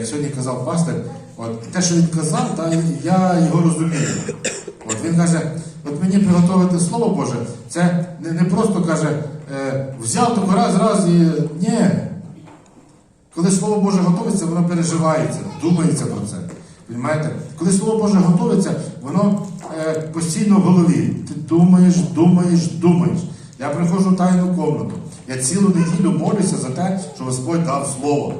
як сьогодні казав пастор, от те, що він казав, та, я його розумію. От він каже, от мені приготувати Слово Боже, це не, не просто каже, е, взяв таку раз, раз і ні. Коли Слово Боже готується, воно переживається, думається про це. Понимаєте? Коли Слово Боже готується, воно е, постійно в голові. Ти думаєш, думаєш, думаєш. Я приходжу в тайну комнату. Я цілу неділю молюся за те, що Господь дав Слово.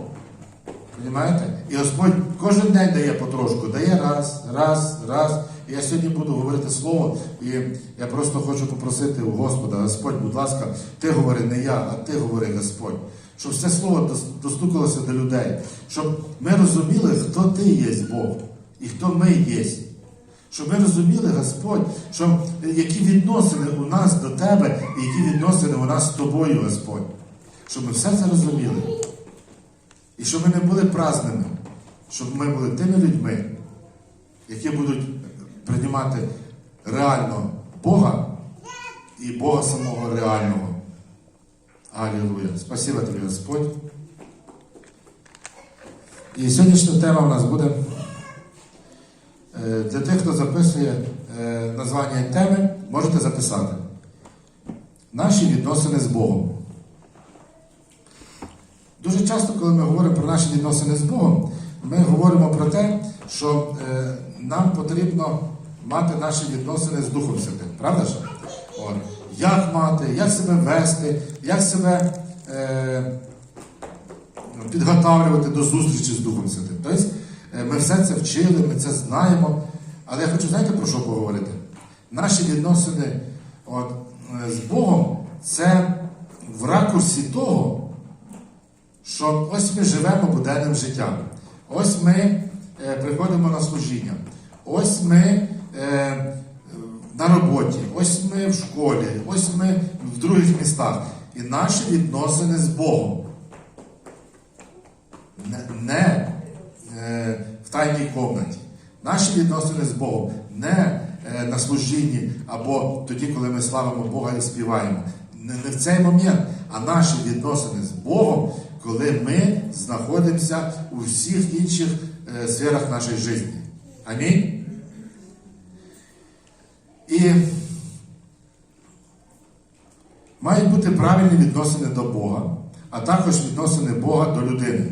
Понимаєте? І Господь кожен день дає потрошку, дає раз, раз, раз. І я сьогодні буду говорити слово, і я просто хочу попросити у Господа, Господь, будь ласка, ти говори не я, а ти говори, Господь. Щоб все слово достукалося до людей, щоб ми розуміли, хто ти є Бог і хто ми є. Щоб ми розуміли, Господь, що які відносини у нас до Тебе і які відносини у нас з тобою, Господь. Щоб ми все це розуміли. І щоб ми не були праздними, щоб ми були тими людьми, які будуть приймати реально Бога і Бога самого реального. Алілуя. Спасибо тобі, Господь. І сьогоднішня тема у нас буде е, для тих, хто записує е, названня теми, можете записати. Наші відносини з Богом. Дуже часто, коли ми говоримо про наші відносини з Богом, ми говоримо про те, що е, нам потрібно мати наші відносини з Духом Святим. Правда ж? От. Як мати, як себе вести, як себе е, підготавлювати до зустрічі з Духом Святим. Тобто е, ми все це вчили, ми це знаємо. Але я хочу, знаєте, про що поговорити? Наші відносини от, е, з Богом це в ракурсі того, що ось ми живемо буденним життям. Ось ми е, приходимо на служіння. Ось ми е, на роботі, ось ми в школі, ось ми в других містах. І наші відносини з Богом. Не, не е, в тайній комнаті. Наші відносини з Богом не е, на служінні або тоді, коли ми славимо Бога і співаємо. Не, не в цей момент, а наші відносини з Богом, коли ми знаходимося у всіх інших е, сферах нашої житті. Амінь. І мають бути правильні відносини до Бога, а також відносини Бога до людини.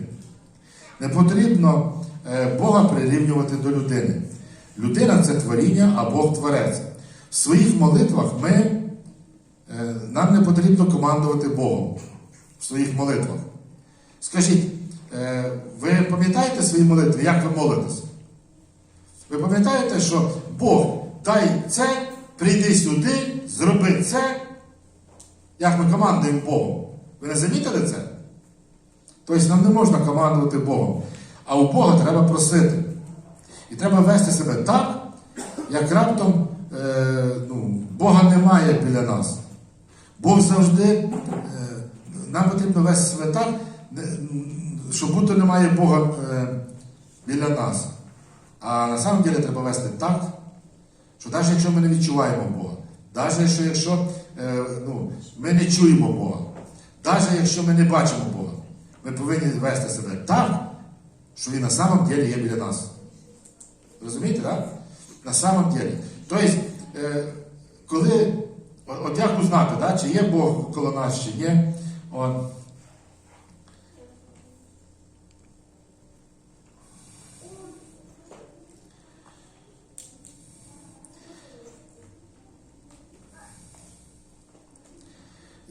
Не потрібно е, Бога прирівнювати до людини. Людина це творіння, а Бог творець. В своїх молитвах ми, е, нам не потрібно командувати Богом в своїх молитвах. Скажіть, е, ви пам'ятаєте свої молитви, як ви молитесь? Ви пам'ятаєте, що Бог дай це, прийди сюди, зроби це, як ми командуємо Богом. Ви не замітили це? Тобто нам не можна командувати Богом. А у Бога треба просити. І треба вести себе так, як раптом е, ну, Бога немає біля нас. Бог завжди, е, нам потрібно вести себе так, що будто немає Бога е, біля нас. А на самом деле треба вести так, що навіть якщо ми не відчуваємо Бога, навіть якщо, якщо е, ну, ми не чуємо Бога, навіть якщо ми не бачимо Бога, ми повинні вести себе так, що Він на самом деле є біля нас. Розумієте, так? На самом деле. Тобто, е, коли, от як узнати, да, чи є Бог коло нас, чи ні, от,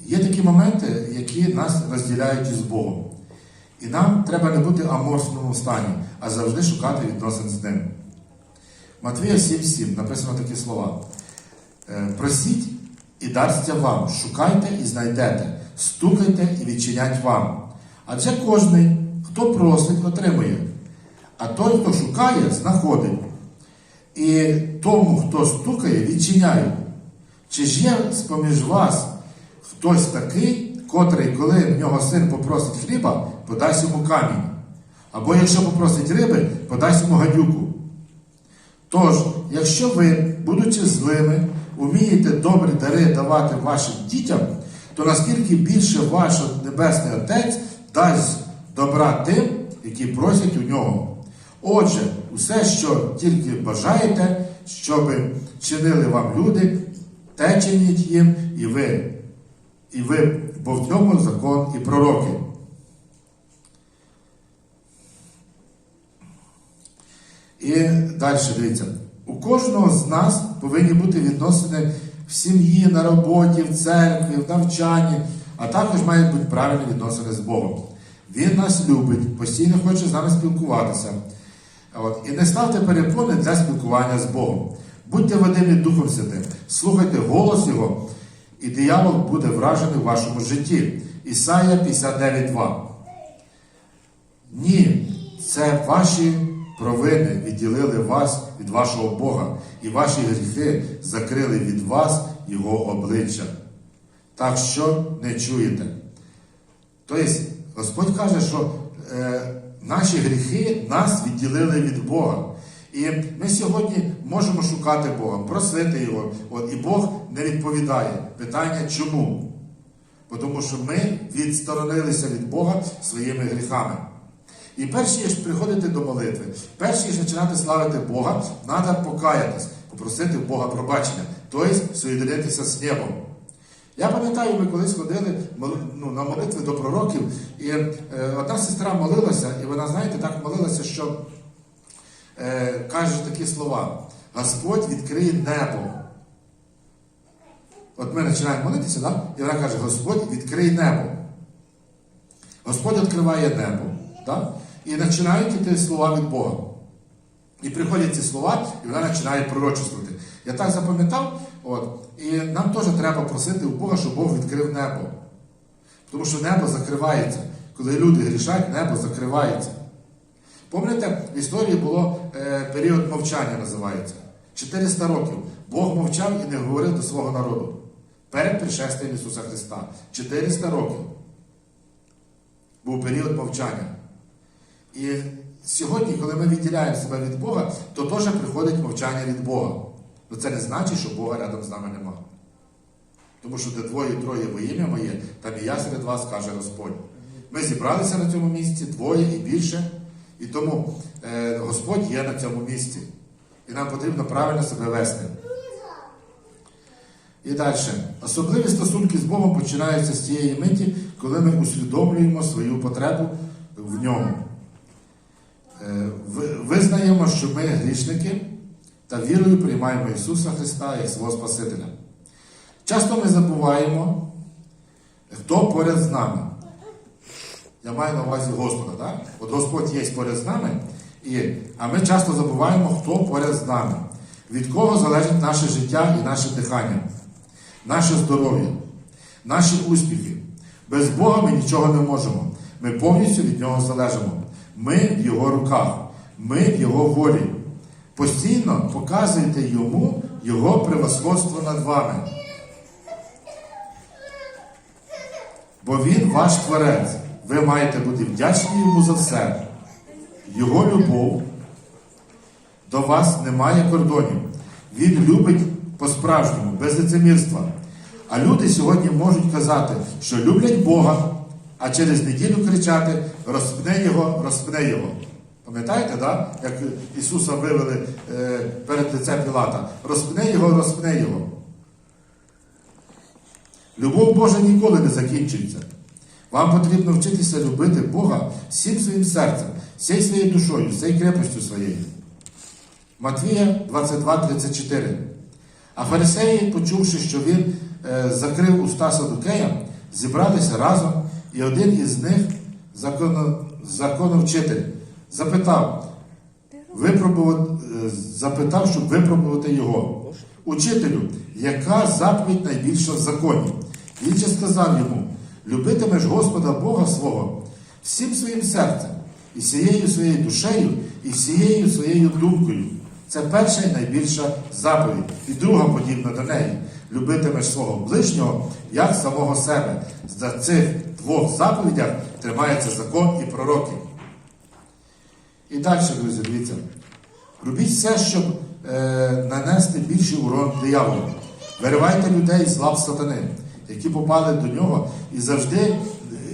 Є такі моменти, які нас розділяють із Богом. І нам треба не бути аморфному стані, а завжди шукати відносин з ним. Матвія 7,7 написано такі слова. Е, Просіть і дасться вам, шукайте і знайдете, стукайте і відчинять вам. Адже кожний, хто просить, отримує, а той, хто шукає, знаходить. І тому, хто стукає, відчиняє. Чи ж є з-поміж вас хтось такий, котрий, коли в нього син попросить хліба, подасть йому камінь? Або якщо попросить риби, подасть йому гадюку? Тож, якщо ви, будучи злими, умієте добрі дари давати вашим дітям, то наскільки більше ваш Небесний Отець дасть добра тим, які просять у нього. Отже, усе, що тільки бажаєте, щоб чинили вам люди, те чиніть їм і ви, і ви, бо в цьому закон і пророки. І далі дивіться. У кожного з нас повинні бути відносини в сім'ї, на роботі, в церкві, в навчанні, а також мають бути правильні відносини з Богом. Він нас любить, постійно хоче з нами спілкуватися. От. І не ставте перепони для спілкування з Богом. Будьте водимі Духом Святим, слухайте голос Його, і диявол буде вражений в вашому житті. Ісая 59.2. Ні, це ваші провини відділили вас від вашого Бога, і ваші гріхи закрили від вас Його обличчя. Так що не чуєте. Тобто, Господь каже, що е, наші гріхи нас відділили від Бога. І ми сьогодні можемо шукати Бога, просити Його, от, і Бог не відповідає. Питання чому? Тому що ми відсторонилися від Бога своїми гріхами. І перш ніж приходити до молитви, перш ніж починати славити Бога, треба покаятись, попросити Бога пробачення, тобто соєдинитися з небом. Я пам'ятаю, ми колись ходили ну, на молитви до пророків, і е, одна сестра молилася, і вона, знаєте, так молилася, що каже такі слова: Господь відкриє небо. От ми починаємо молитися, да? і вона каже: Господь відкриє небо. Господь відкриває небо. Да? І починають йти слова від Бога. І приходять ці слова, і вона починає пророчествувати. Я так запам'ятав, от, і нам теж треба просити у Бога, щоб Бог відкрив небо. Тому що небо закривається. Коли люди грішать, небо закривається. Пам'ятаєте, в історії було е, період мовчання, називається. 400 років. Бог мовчав і не говорив до свого народу. Перед пришестям Ісуса Христа. 400 років. Був період мовчання. І сьогодні, коли ми відділяємо себе від Бога, то теж приходить мовчання від Бога. Ну це не значить, що Бога рядом з нами нема. Тому що де двоє троє во ім'я моє, там і я серед вас, каже Господь. Ми зібралися на цьому місці, двоє і більше. І тому е, Господь є на цьому місці. І нам потрібно правильно себе вести. І далі. Особливі стосунки з Богом починаються з тієї миті, коли ми усвідомлюємо свою потребу в ньому. Е, Визнаємо, що ми грішники та вірою приймаємо Ісуса Христа як свого Спасителя. Часто ми забуваємо, хто поряд з нами. Я маю на увазі Господа. Так? От Господь є поряд з нами, і, а ми часто забуваємо, хто поряд з нами, від кого залежить наше життя і наше дихання, наше здоров'я, наші успіхи. Без Бога ми нічого не можемо. Ми повністю від Нього залежимо. Ми в Його руках, ми в Його волі. Постійно показуйте йому Його превосходство над вами. Бо Він ваш творець. Ви маєте бути вдячні йому за все. Його любов до вас немає кордонів. Він любить по-справжньому, без лицемірства. А люди сьогодні можуть казати, що люблять Бога, а через неділю кричати розпни його, розпни його. Пам'ятаєте, да? як Ісуса вивели е, перед лицем Пілата? Розпни його, розпни його. Любов Божа ніколи не закінчується. Вам потрібно вчитися любити Бога всім своїм серцем, всією своєю душою, всією крепостю своєю. Матвія 22,34. А фарисеї, почувши, що він е, закрив уста Садукея, зібралися разом, і один із них, законо, законовчитель, запитав, випробувати, е, запитав, щоб випробувати його. Учителю, яка заповідь найбільша в законі? Він же сказав йому: любитимеш Господа Бога свого всім своїм серцем, і всією своєю душею, і всією своєю думкою. Це перша і найбільша заповідь, і друга подібна до неї. Любитимеш свого ближнього як самого себе. За цих двох заповідях тримається закон і пророки. І далі, друзі, дивіться. Робіть все, щоб е, нанести більший урон дияволу. Виривайте людей з лап сатани, які попали до нього і завжди,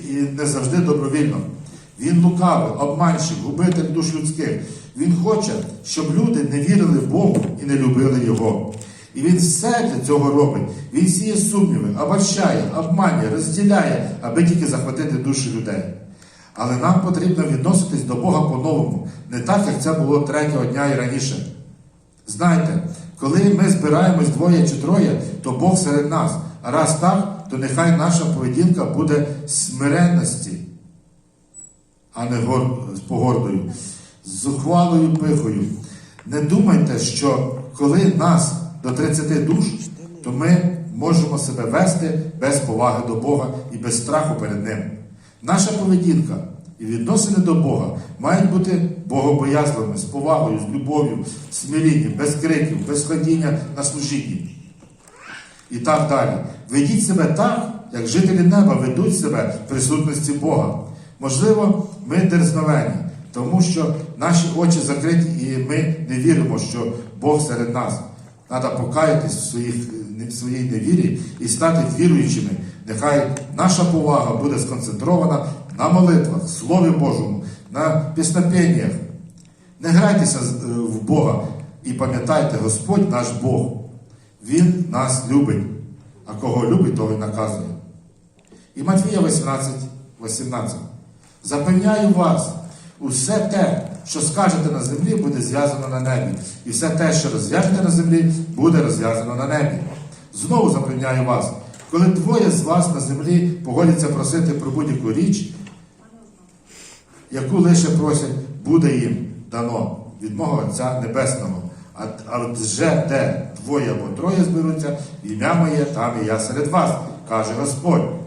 і не завжди добровільно. Він лукавий, обманщик, губитель душ людських. Він хоче, щоб люди не вірили в Богу і не любили Його. І він все для цього робить. Він сіє сумніви, обольщає, обманює, розділяє, аби тільки захватити душі людей. Але нам потрібно відноситись до Бога по-новому, не так, як це було третього дня і раніше. Знайте, коли ми збираємось двоє чи троє, то Бог серед нас. Раз так, то нехай наша поведінка буде смиренності, а не з погордою, з зухвалою пихою. Не думайте, що коли нас до 30 душ, то ми можемо себе вести без поваги до Бога і без страху перед Ним. Наша поведінка і відносини до Бога мають бути богобоязливими, з повагою, з любов'ю, в смирінні, без криків, без ходіння на служінні. І так далі. Ведіть себе так, як жителі неба ведуть себе в присутності Бога. Можливо, ми дерзновені, тому що наші очі закриті, і ми не віримо, що Бог серед нас. Треба покаятись в, своїх, в своїй невірі і стати віруючими. Нехай наша повага буде сконцентрована на молитвах, Слові Божому, на піснопеннях. Не грайтеся е, в Бога і пам'ятайте, Господь наш Бог. Він нас любить, а кого любить, того й наказує. І Матвія 18, 18. Запевняю вас, усе те, що скажете на землі, буде зв'язано на небі. І все те, що розв'яжете на землі, буде розв'язано на небі. Знову запевняю вас, коли двоє з вас на землі погодяться просити про будь-яку річ, яку лише просять, буде їм дано від мого Отця Небесного. А, а вже де двоє або троє зберуться, ім'я моє, там і я серед вас, каже Господь.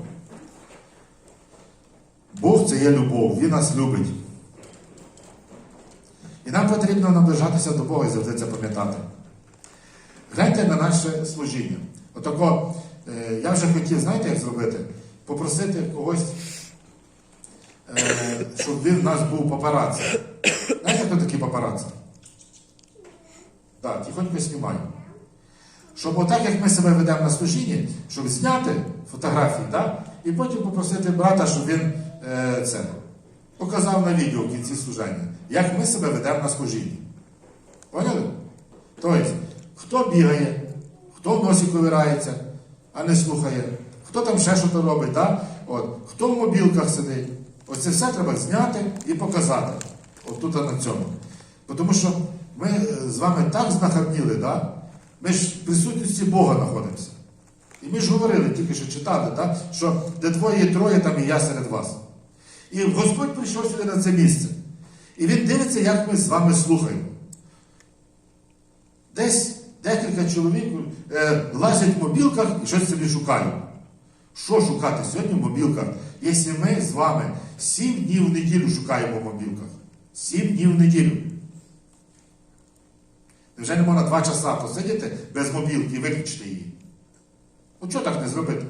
Бог це є любов, Він нас любить. І нам потрібно наближатися до Бога і завжди це пам'ятати. Гляньте на наше служіння. Отако, е, я вже хотів, знаєте, як зробити? Попросити когось, е, щоб він в нас був папараці. Знаєте, хто такі папараці? Так, тихонько знімаю. Щоб отак, як ми себе ведемо на служінні, щоб зняти фотографії, так? і потім попросити брата, щоб він е, це показав на відео в кінці служення, як ми себе ведемо на служінні. Поняли? Тобто, хто бігає, хто в носі ковирається, а не слухає, хто там ще щось робить, так? От, хто в мобілках сидить. Оце все треба зняти і показати. От тут на цьому. Тому що ми е, з вами так знахабніли, да? ми ж в присутності Бога знаходимося. І ми ж говорили, тільки що читали, да? що де двоє і троє, там і я серед вас. І Господь прийшов сюди на це місце. І Він дивиться, як ми з вами слухаємо. Десь декілька чоловік е, лазять в мобілках і щось собі шукають. Що шукати сьогодні в мобілках, якщо ми з вами сім днів в неділю шукаємо в мобілках? Сім днів в неділю. Невже не можна два часа посидіти без мобілки і виключити її? Ну чого так не зробити?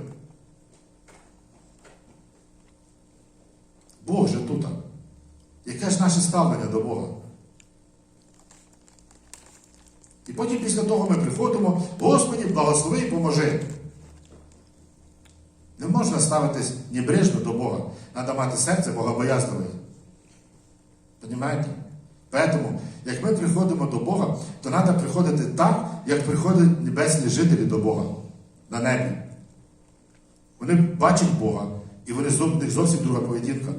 Бог же тут. Яке ж наше ставлення до Бога? І потім після того ми приходимо, Господі, благослови і поможи. Не можна ставитись небрежно до Бога. Треба мати серце богобоязливе. Понімаєте? Тому, як ми приходимо до Бога, то треба приходити так, як приходять небесні жителі до Бога на небі. Вони бачать Бога, і вони них зовсім друга поведінка.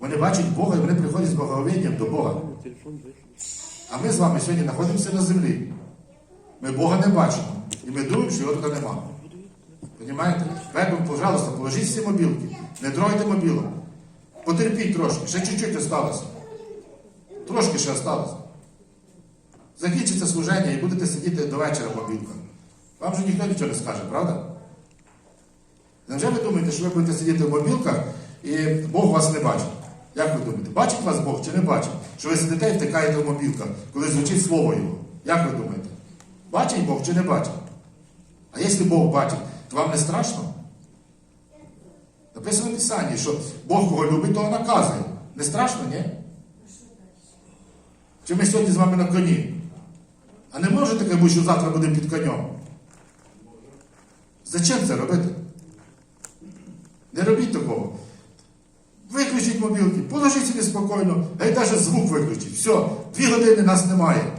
Вони бачать Бога і вони приходять з благовінням до Бога. А ми з вами сьогодні знаходимося на землі. Ми Бога не бачимо. І ми думаємо, що його тут нема. Понімаєте? Поэтому, пожалуйста, положіть всі мобілки. Не тройте мобілок. Потерпіть трошки, ще чуть-чуть осталося. Трошки ще осталося. Закінчиться служення і будете сидіти до вечора в мобілках. Вам же ніхто нічого не скаже, правда? Невже ви думаєте, що ви будете сидіти в мобілках і Бог вас не бачить? Як ви думаєте, бачить вас Бог чи не бачить? Що ви сидите і втикаєте в мобілках, коли звучить слово Його? Як ви думаєте? Бачить Бог чи не бачить? А якщо Бог бачить, то вам не страшно? Написано в Писанні, що Бог кого любить, того наказує. Не страшно, ні? Чи ми сьогодні з вами на коні? А не може таке бути, що завтра будемо під конем? Зачем це робити? Не робіть такого. Виключіть мобілки, положіть собі спокійно, гай навіть звук виключіть. Все, дві години нас немає.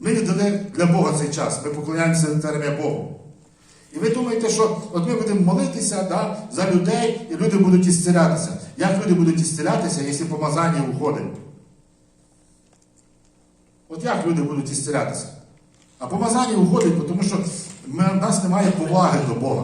Ми віддали для Бога цей час. Ми поклоняємося царем Богу. І ви думаєте, що от ми будемо молитися да, за людей, і люди будуть ісцелятися. Як люди будуть ісцелятися, якщо помазання уходить? От як люди будуть ісцелятися? А помазання уходить, тому що в нас немає поваги до Бога.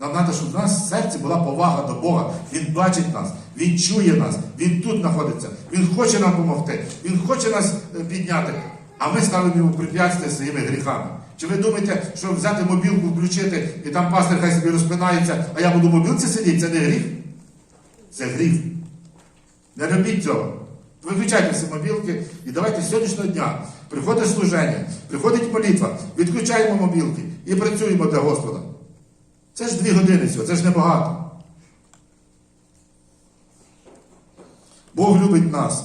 Нам треба, щоб в нас в серці була повага до Бога. Він бачить нас, Він чує нас, Він тут знаходиться, Він хоче нам допомогти, Він хоче нас е, підняти. А ми ставимо йому препятствия своїми гріхами. Чи ви думаєте, що взяти мобілку, включити, і там пастир хай собі розпинається, а я буду в мобілці сидіти, це не гріх? Це гріх. Не робіть цього. Виключайте всі мобілки і давайте з сьогоднішнього дня приходить служення, приходить молитва, відключаємо мобілки і працюємо для Господа. Це ж дві години цього, це ж небагато. Бог любить нас.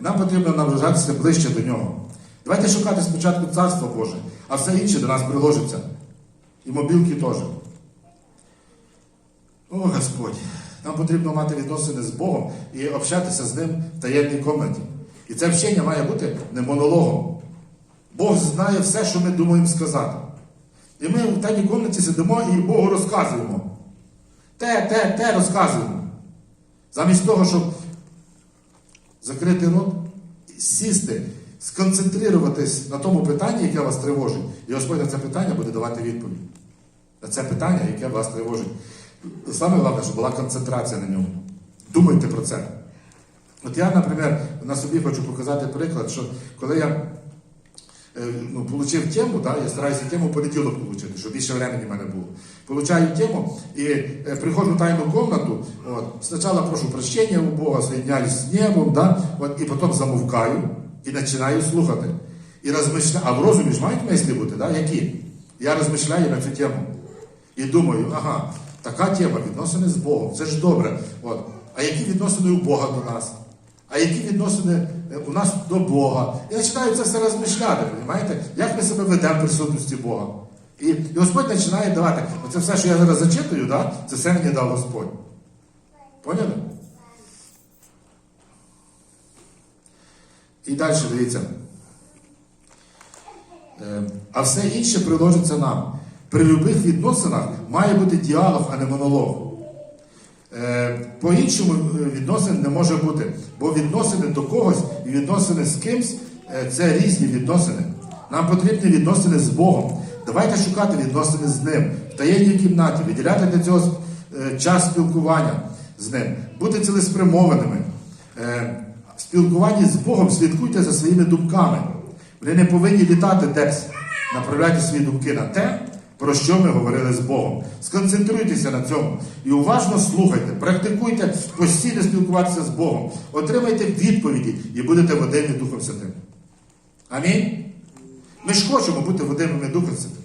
І нам потрібно наближатися ближче до нього. Давайте шукати спочатку Царство Боже, а все інше до нас приложиться. І мобілки теж. О, Господь, нам потрібно мати відносини з Богом і общатися з ним в таємній комнаті. І це вчення має бути не монологом. Бог знає все, що ми думаємо сказати. І ми в тайній комнаті сидимо і Богу розказуємо. Те, те, те розказуємо. Замість того, щоб закрити рот, сісти, сконцентруватись на тому питанні, яке вас тривожить, і Господь на це питання буде давати відповідь. На це питання, яке вас тривожить. Саме головне, щоб була концентрація на ньому. Думайте про це. От я, наприклад, на собі хочу показати приклад, що коли я е, ну, тему, да, я стараюся тему понеділок отримати, щоб більше времени в мене було. Получаю тему і е, приходжу в тайну комнату, от, спочатку прошу прощення у Бога, соєдняюсь з небом, да, от, і потім замовкаю і починаю слухати. І розмишляю, а в розумі ж мають мислі бути, да? які? Я розмишляю на цю тему. І думаю, ага, така тема відносини з Богом, це ж добре. От. А які відносини у Бога до нас? А які відносини е, у нас до Бога? І починаю це все розмишляти, розумієте? Як ми себе ведемо в присутності Бога? І, і Господь починає давати. Оце все, що я зараз зачитую, да? це все мені дав Господь. Поняли? І далі дивіться. Е, А все інше приложиться нам. При любих відносинах має бути діалог, а не монолог. Е, По-іншому е, відносин не може бути, бо відносини до когось і відносини з кимсь е, це різні відносини. Нам потрібні відносини з Богом. Давайте шукати відносини з Ним в таємній кімнаті, виділяти для цього час спілкування з Ним, бути цілеспрямованими. В спілкуванні з Богом слідкуйте за своїми думками. Вони не повинні літати десь. Направляйте свої думки на те, про що ми говорили з Богом. Сконцентруйтеся на цьому і уважно слухайте, практикуйте постійно спілкуватися з Богом, отримайте відповіді і будете водимі Духом Святим. Амінь. Ми ж хочемо бути водимими Духом Святим.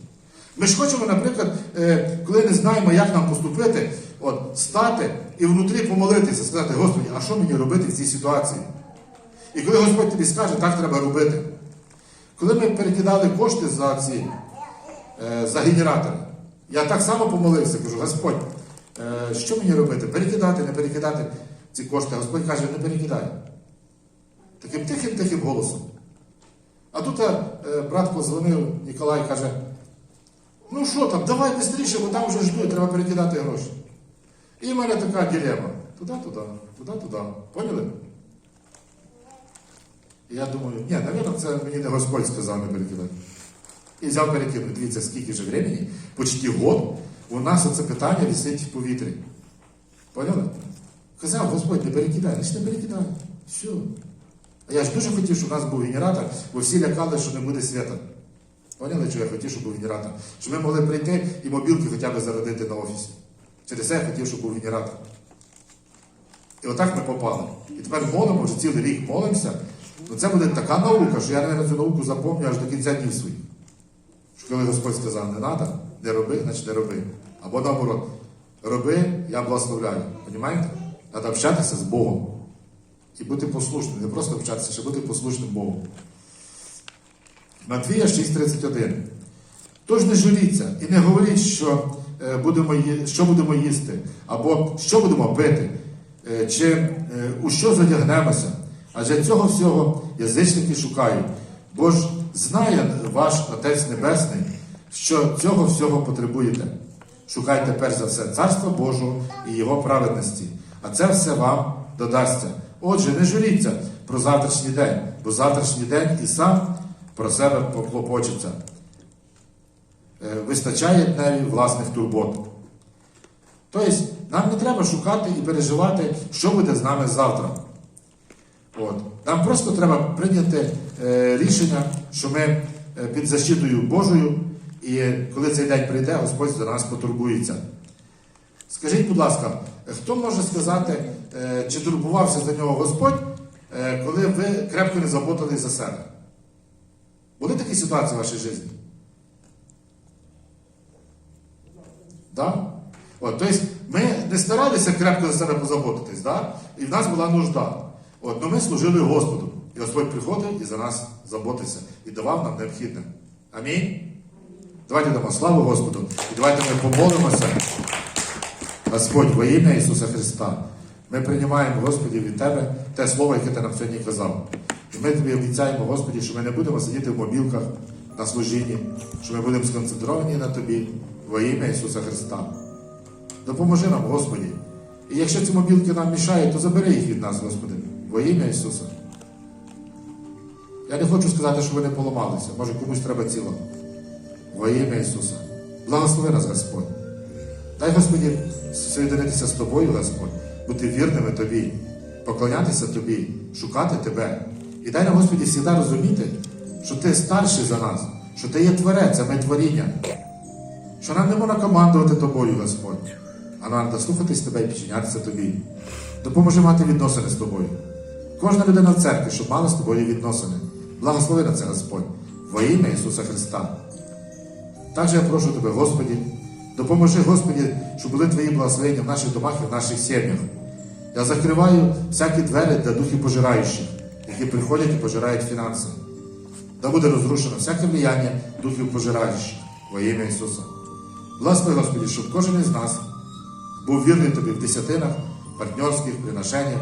Ми ж хочемо, наприклад, е, коли не знаємо, як нам поступити, от, стати і внутрі помолитися, сказати, Господи, а що мені робити в цій ситуації? І коли Господь тобі скаже, так треба робити. Коли ми перекидали кошти за ці, за генератори, я так само помолився, кажу, Господь, е, що мені робити? Перекидати, не перекидати ці кошти. Господь каже, не перекидай. Таким тихим-тихим голосом. А тут е, брат позвонив, Ніколай каже, ну що там, давай швидше, бо там вже ждуть, треба перекидати гроші. І в мене така дилема. Туди-туди, туди-туди. Поняли? Я думаю, ні, навірно, це мені не Господь сказав не перекидати. І взяв перекинув. Дивіться, скільки ж времени, почти год, у нас оце питання висить в повітрі. Поняли? Казав, Господь, не перекидай, значить не перекидай. Все. А я ж дуже хотів, щоб у нас був генератор, бо всі лякали, що не буде свята. Поняли, що я хотів, щоб був генератор? Щоб ми могли прийти і мобілки хоча б зарядити на офісі. Через це я хотів, щоб був генератор. І отак ми попали. І тепер молимо, вже цілий рік молимося. Ну це буде така наука, що я, мабуть, цю науку запомню аж до кінця днів своїх. Коли Господь сказав, не треба, не роби, значить не роби. Або наоборот, роби, я благословляю. Понімаєте? Треба общатися з Богом. І бути послушним. Не просто общатися, ще бути послушним Богу. Матвія 6,31. Тож не журіться і не говоріть, що, е, будемо, що будемо їсти, або що будемо пити, е, чи е, у що зодягнемося. Адже цього всього язичники шукають. Бо ж знає ваш Отець Небесний, що цього всього потребуєте. Шукайте перш за все Царства Божого і Його праведності, а це все вам додасться. Отже, не журіться про завтрашній день, бо завтрашній день і сам про себе поклопочеться. Е, Вистачає дневі власних турбот. Тобто, нам не треба шукати і переживати, що буде з нами завтра. От. Нам просто треба прийняти рішення, що ми е, під защитою Божою, і коли цей день прийде, Господь за нас потурбується. Скажіть, будь ласка, хто може сказати, е, чи турбувався за нього Господь, е, коли ви крепко не заботились за себе? Були такі ситуації в вашій житті? Да? От, тобто ми не старалися крепко за себе позаботитись, да? і в нас була нужда. От, но ми служили Господу. І Господь приходив і за нас заботився і давав нам необхідне. Амінь. Давайте дамо славу Господу. І давайте ми помолимося. Господь, во ім'я Ісуса Христа. Ми приймаємо, Господі, від Тебе те слово, яке Ти нам сьогодні казав. І ми тобі обіцяємо, Господі, що ми не будемо сидіти в мобілках на служінні, що ми будемо сконцентровані на Тобі во ім'я Ісуса Христа. Допоможи нам, Господі. І якщо ці мобілки нам мішають, то забери їх від нас, Господи, во ім'я Ісуса. Я не хочу сказати, що ви не поламалися. Може комусь треба тіло. Во ім'я Ісуса. Благослови нас, Господь. Дай, Господі, соєдинитися з тобою, Господь, бути вірними Тобі, поклонятися Тобі, шукати Тебе. І дай нам, Господі, завжди розуміти, що Ти старший за нас, що Ти є творець, а ми творіння. Що нам не можна командувати тобою, Господь, а нам треба слухатись Тебе і підчинятися Тобі. Допоможи мати відносини з тобою. Кожна людина в церкві, щоб мала з тобою відносини. Благослови на це, Господь, во ім'я Ісуса Христа. Також я прошу Тебе, Господі, допоможи, Господі, щоб були Твої благословення в наших домах і в наших сім'ях. Я закриваю всякі двері для духів пожираючих, які приходять і пожирають фінанси. Да буде розрушено всяке влияння духів пожираючих во ім'я Ісуса. Благослови, Господі, щоб кожен із нас був вірний Тобі в десятинах, партнерських приношеннях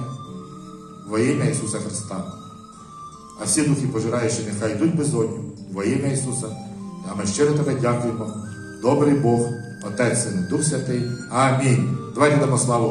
во ім'я Ісуса Христа. А всі духи пожираючі нехай йдуть безодню во ім'я Ісуса. А ми щиро тебе дякуємо. Добрий Бог, Отець Син, Дух Святий. Амінь. Давайте дамо славу